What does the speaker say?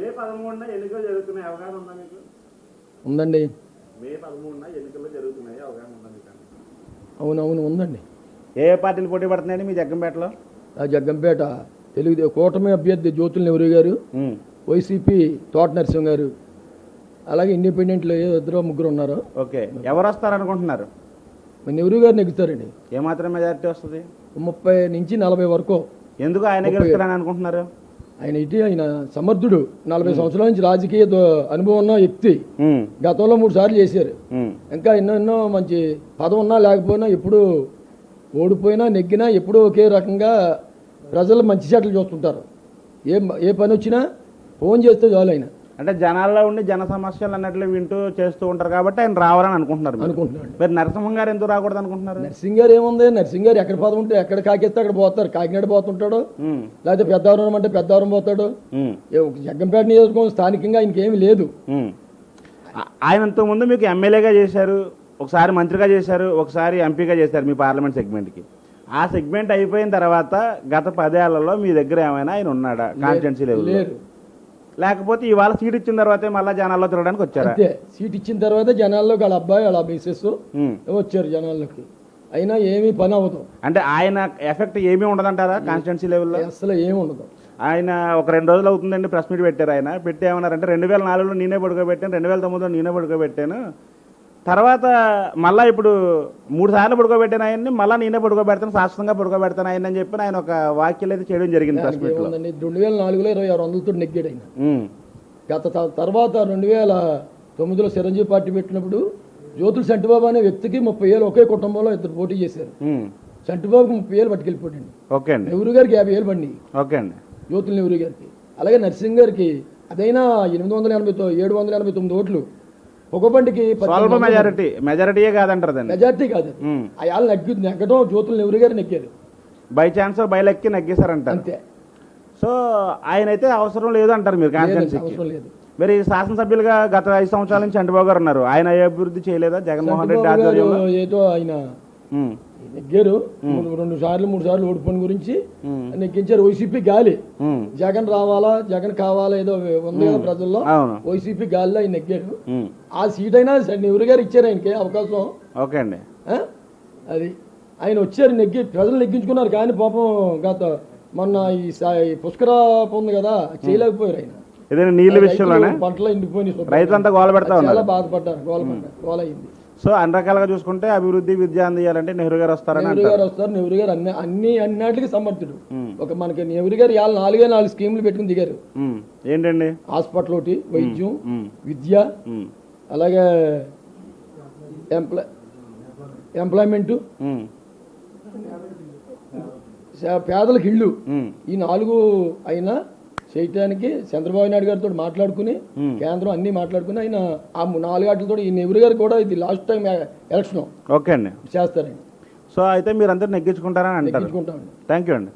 మే పదమూడున ఎన్నికలు జరుగుతున్నాయి అవగాహన ఉందా మీకు? ఉందండి. మే పదమూడున ఎన్నికలు జరుగుతున్నాయి అవగాహన ఉందా మీకు? అవునవును ఉందండి. ఏ ఏ పార్టీలు పోటీ పడుతున్నాయండి మీ జగ్గంపేటలో? ఆ జగ్గంపేట తెలుగు కూటమి అభ్యర్థి జ్యోతుల నెహ్రూ గారు వైసీపీ తోట నరసింహ గారు అలాగే ఇండిపెండెంట్లు ఇద్దరు ముగ్గురు ఉన్నారు. ఓకే. ఎవరు వస్తారనుకుంటున్నారు? మరి నెహ్రూ గారు నెగ్గుతారండి ఏమాత్రం మెజారిటీ వస్తుంది? ముప్పై నుంచి నలభై వరకు. ఎందుకు ఆయన గెలుస్తారని అనుకుంటున్నారు? ఆయన ఇటీ ఆయన సమర్థుడు. నలభై సంవత్సరాల నుంచి రాజకీయ అనుభవం ఉన్న వ్యక్తి. గతంలో మూడు సార్లు చేశారు. ఇంకా ఎన్నో ఎన్నో మంచి పదం ఉన్నా లేకపోయినా ఎప్పుడు ఓడిపోయినా నెగ్గినా ఎప్పుడూ ఒకే రకంగా ప్రజలు మంచి చెట్లు చూస్తుంటారు. ఏ ఏ పని వచ్చినా ఫోన్ చేస్తే చాలు ఆయన. అంటే జనాల్లో ఉండి జన సమస్యలు అన్నట్లు వింటూ చేస్తూ ఉంటారు కాబట్టి ఆయన రావాలని అనుకుంటున్నారు మీరు. అనుకుంటున్నాడు. మరి నరసింహం గారు ఎందుకు రాకూడదు అనుకుంటున్నారు? నర్సింగ్ గారు ఏముంది? నర్సింగ్ గారు ఎక్కడ పదం ఉంటే ఎక్కడ కాకేస్తే అక్కడ పోతారు. కాకినాడ పోతుంటాడు. లేకపోతే పెద్దవరం అంటే పెద్దవరం పోతాడు. జగ్గంపేట నియోజకవర్గం స్థానికంగా ఇంకేమీ లేదు. ఆయన ముందు మీకు ఎమ్మెల్యేగా చేశారు ఒకసారి మంత్రిగా చేశారు ఒకసారి ఎంపీగా చేశారు మీ పార్లమెంట్ సెగ్మెంట్కి. ఆ సెగ్మెంట్ అయిపోయిన తర్వాత గత పదేళ్ళలో మీ దగ్గర ఏమైనా ఆయన ఉన్నాడా? కాన్స్టిట్యున్సీ లెవెల్ లేరు లేకపోతే ఇవాళ సీట్ ఇచ్చిన తర్వాతే మళ్ళీ జనాల్లో తిరగడానికి వచ్చారా? అంతే. సీట్ ఇచ్చిన తర్వాత జనాల్లోకి వాళ్ళ అబ్బాయి వాళ్ళ మిస్సెస్ ఉమ్. వచ్చారు జనాల్లోకి. అయినా ఏమీ పని అవ్వదు. అంటే ఆయన ఎఫెక్ట్ ఏమీ ఉండదంటారా కాన్స్టిట్యున్సీ లెవెల్లో? అసలు ఏమి ఉండదు. ఆయన ఒక రెండు రోజులు అవుతుందండి ప్రెస్ మీట్ పెట్టారు ఆయన. పెట్టి ఏమన్నారంటే రెండు వేల నాలుగులో నేనే పడుకోబెట్టాను రెండు వేల తొమ్మిదిలో నేనే పడుకోబెట్టాను. తర్వాత మళ్ళీ ఇప్పుడు మూడు సార్లు పడుకోబెట్టాను ఆయన్ని మళ్ళీ నేనే పడుకోబెడతాను శాశ్వతంగా పడుకోబెడతాను ఆయన అని చెప్పి ఆయన ఒక వాక్యాలు అయితే చేయడం జరిగింది ప్రెస్ మీట్లో రెండు వేల నాలుగులో ఇరవై ఆరు వందలతో నెగ్గాడు ఆయన. గత తర్వాత రెండు వేల తొమ్మిదిలో చిరంజీవి పార్టీ పెట్టినప్పుడు జ్యోతుల సంటిబాబు అనే వ్యక్తికి ముప్పై ఏళ్ళు ఒకే కుటుంబంలో ఇద్దరు పోటీ చేశారు. ఉమ్. సంటిబాబుకి ముప్పై ఏళ్ళు పట్టుకెళ్ళిపోయాడు ఓకే అండి. నెహ్రూ గారికి యాభై ఏళ్ళు పండి ఓకే అండి. జ్యోతుల నెహ్రూ గారికి. అలాగే నర్సింగ్ గారికి అదైనా ఎనిమిది వందల ఎనభై ఏడు వందల ఎనభై తొమ్మిది ఓట్లు పొగబండికి స్వల్ప మెజారిటీ మెజారిటీయే కాదంటారు దాన్ని. మెజార్టీ కాదు. అయాలు నెగ్గు నెగ్గడం జ్యోతుల నెహ్రూ గారు నెగ్గారు బై ఛాన్స్ బై లెక్కి నెగ్గేశారంటారు. అంతే. సో ఆయన అయితే అవసరం లేదు అంటారు మీరు కాన్స్టిట్యున్సీకి మరి శాసనసభ్యులుగా గత ఐదు సంవత్సరాల నుంచి చంద్రబాబు గారు ఉన్నారు. ఆయన ఏ అభివృద్ధి చేయలేదా? జగన్మోహన్ రెడ్డి ఆధ్వర్యంలో? ఏదో ఆయన నెగ్గారు. రెండు సార్లు మూడు సార్లు ఓడిపోయిన గురించి నెగ్గించారు వైసీపీ గాలి. జగన్ రావాలా జగన్ కావాలా ఏదో ఉంది కదా ప్రజల్లో. వైసీపీ గాలిలో ఆయన నెగ్గారు. ఆ సీట్ అయినా నెహ్రూ గారు ఇచ్చారు ఆయనకి అవకాశం. ఓకే అండి? అది. ఆయన వచ్చారు నెగ్గి ప్రజలు నెగ్గించుకున్నారు కానీ పాపం గత మొన్న ఈ పుష్కర ఉంది కదా చేయలేకపోయారు ఆయన. ఏదైనా నీళ్ళ విషయంలోనే? పంటలు ఎండిపోయినాయి శుభ్రంగా. రైతులంతా గోల పెడతా చాలా బాధపడ్డారు గోల గోల అయింది సో అన్ని రకాలుగా చూసుకుంటే అభివృద్ధి విద్య అందియాలంటే నెహ్రూ గారు వస్తారని నెహ్రూ గారు వస్తారు. నెహ్రూ గారు అన్ని అన్ని అన్నిటికీ సమర్థుడు. ఒక మనకి నెహ్రూ గారు ఇవాళ నాలుగే నాలుగు స్కీములు పెట్టుకుని దిగారు. ఏంటండి? హాస్పిటల్ ఒకటి వైద్యం విద్య అలాగే ఎంప్లాయ్ ఎంప్లాయ్మెంటు పేదలకు ఇళ్ళు. ఈ నాలుగు అయినా చేయటానికి చంద్రబాబు నాయుడు గారితో మాట్లాడుకుని. కేంద్రం అన్ని మాట్లాడుకుని ఆయన ఆ నాలుగు ఆటలతో ఈ నెహ్రూ గారు కూడా ఇది లాస్ట్ టైం ఎలక్షన్ ఓకే అండి. చేస్తారండి. సో అయితే మీరందరూ నెగ్గించుకుంటారని అంటారు. థ్యాంక్ యూ అండి.